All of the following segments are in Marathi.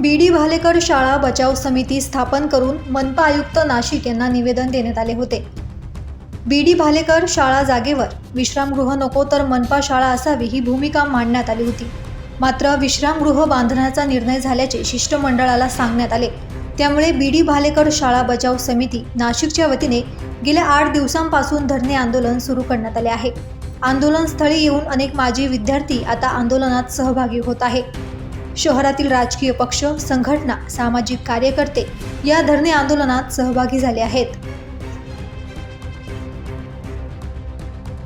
बी डी भालेकर शाळा बचाव समिती स्थापन करून मनपा आयुक्त नाशिक यांना निवेदन देण्यात आले होते. बी डी भालेकर शाळा जागेवर विश्रामगृह नको तर मनपा शाळा असावी ही भूमिका मांडण्यात आली होती. मात्र विश्रामगृह बांधण्याचा निर्णय झाल्याचे शिष्टमंडळाला सांगण्यात आले. त्यामुळे बी डी भालेकर शाळा बचाव समिती नाशिकच्या वतीने गेल्या आठ दिवसांपासून धरणे आंदोलन सुरू करण्यात आले आहे. आंदोलनस्थळी येऊन अनेक माजी विद्यार्थी आता आंदोलनात सहभागी होत आहे. शहरातील राजकीय पक्ष संघटना सामाजिक कार्यकर्ते या धरणे आंदोलनात सहभागी झाले आहेत.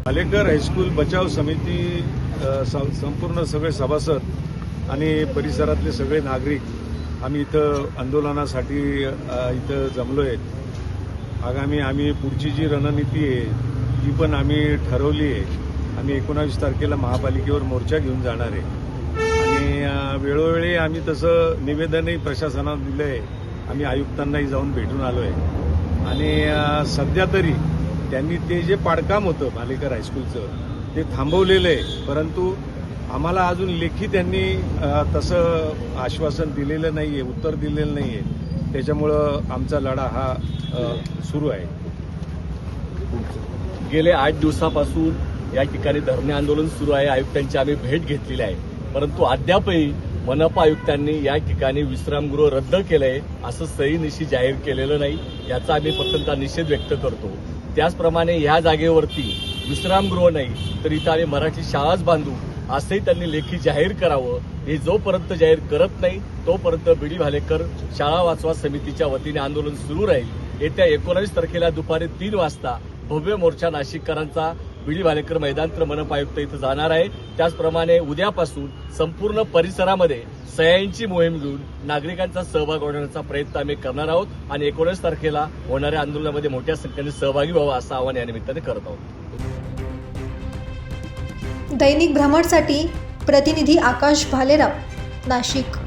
आलेकर हायस्कूल बचाव समिती स- संपूर्ण सगळे सभासद आणि परिसरातले सगळे नागरिक आम्ही इथं आंदोलनासाठी इथं जमलो आहेत आगामी आम्ही पुढची जी रणनीती आहे ती पण आम्ही ठरवली आहे. आम्ही एकोणावीस तारखेला महापालिकेवर मोर्चा घेऊन जाणार आहे. वेळोवेळी आम्ही तसं निवेदनही प्रशासनाला दिलं आहे आम्ही आयुक्तांनाही जाऊन भेटून आलो आहे आणि सध्या तरी त्यांनी ते जे पाडकाम होतं भालेकर हायस्कूलचं ते थांबवलेलं आहे. परंतु आम्हाला अजून लेखी त्यांनी तसं आश्वासन दिलेलं नाही आहे उत्तर दिलेलं नाही आहे त्याच्यामुळं आमचा लढा हा सुरू आहे. गेले आठ दिवसापासून या ठिकाणी धरणे आंदोलन सुरू आहे. आयुक्तांची आम्ही भेट घेतलेली आहे. परंतु अद्यापही मनपा आयुक्तांनी या ठिकाणी विश्रामगृह रद्द केलंय असं सहीनिशी जाहीर केलेलं नाही याचा आम्ही प्रथमतः निषेध व्यक्त करतो. त्याचप्रमाणे या जागेवरती विश्रामगृह नाही तर इथं आम्ही मराठी शाळाच बांधू असंही त्यांनी लेखी जाहीर करावं. हे जोपर्यंत जाहीर करत नाही तोपर्यंत बिडी भालेकर शाळा वाचवा समितीच्या वतीने आंदोलन सुरू राहील. येत्या एकोणावीस तारखेला दुपारी तीन वाजता भव्य मोर्चा नाशिककरांचा बिडी भालेकर मैदान तर मनपा आयुक्त इथं जाणार आहे त्याचप्रमाणे उद्यापासून संपूर्ण परिसरामध्ये सह्यांची मोहीम घेऊन नागरिकांचा सहभाग होण्याचा प्रयत्न आम्ही करणार आहोत आणि एकोणीस तारखेला होणाऱ्या आंदोलनामध्ये मोठ्या संख्येने सहभागी व्हावा असं आवाहन या निमित्ताने करत आहोत. दैनिक भ्रमणसाठी प्रतिनिधी आकाश भालेराव नाशिक.